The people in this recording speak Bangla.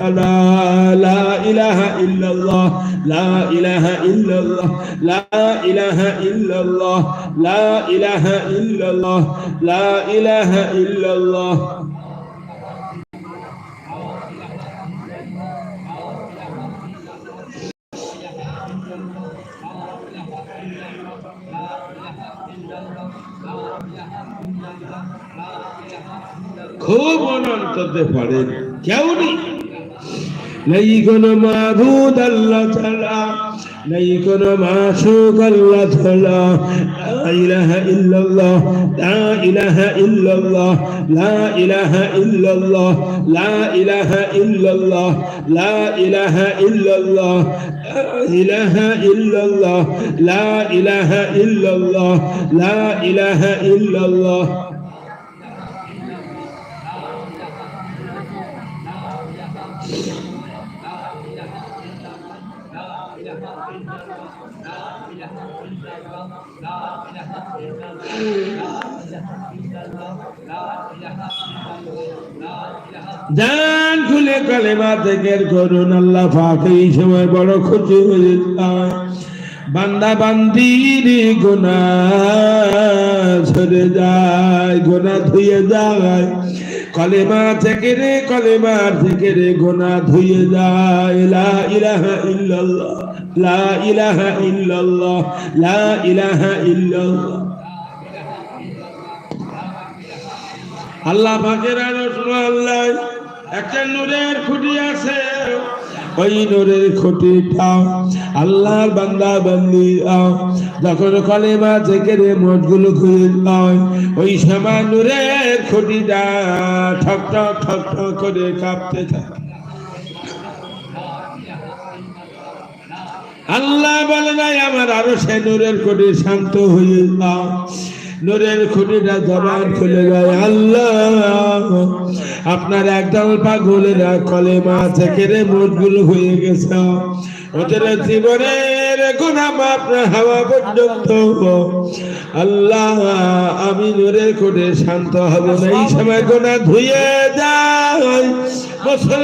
لا لا إله إلا الله لا إله إلا الله لا إله إلا الله لا إله إلا الله لا إله إلا الله খুব অনন্ততে পারেন কেউ নেই নেই ما دود আল্লাহ تلا নেই ما মাসুক আল্লাহ تلا لا إله إلا الله لا إله إلا الله لا إله إلا الله لا إله إلا الله لا إله إلا الله إله إلا الله لا إله إلا الله لا إله إلا الله Yeah. জান খুলে কালেমা থেকে করুন আল্লাহ ফাঁকে এই সময় বড় খুশি হয়ে যায়। বান্দা বান্দির গোনা যায় গোনা ধুয়ে যায়। কলেমা থেকে রে, কলেমা থেকে রে গোনা ধুয়ে যায়। লা ইলাহা ইল্লাল্লাহ, লা ইলাহা ইল্লাল্লাহ, লা ইলাহা ইল্লাল্লাহ। আল্লাহ পাকের আল্লাহ, একটা নূরের খুঁটি আছে। ওই নূরের খুঁটিটা আল্লাহর বান্দা বান্দি যখন কলেমা থেকে রে মোটগুলো খুলে হয় ওই সময় নূরের খুঁটিটা ঠক ঠক ঠক ঠক করে কাঁপতে থাকে। আল্লাহ বলে নাই, আমার আরও সে নূরের খুঁটি শান্ত হয়ে যাও। নূরের খুঁটিটা জবান খুলে যায়, আল্লাহ আপনার একদল পাগলেরা কলেমা থেকে রে মোটগুলো হয়ে গেছে। ওদের জীবনের গুণা আপনার হাওয়া পর্যন্ত আল্লাহ আমি নূরের খুঁটে শান্ত হব না। এই সময় গোনা ধুয়ে যায়। মুসলমান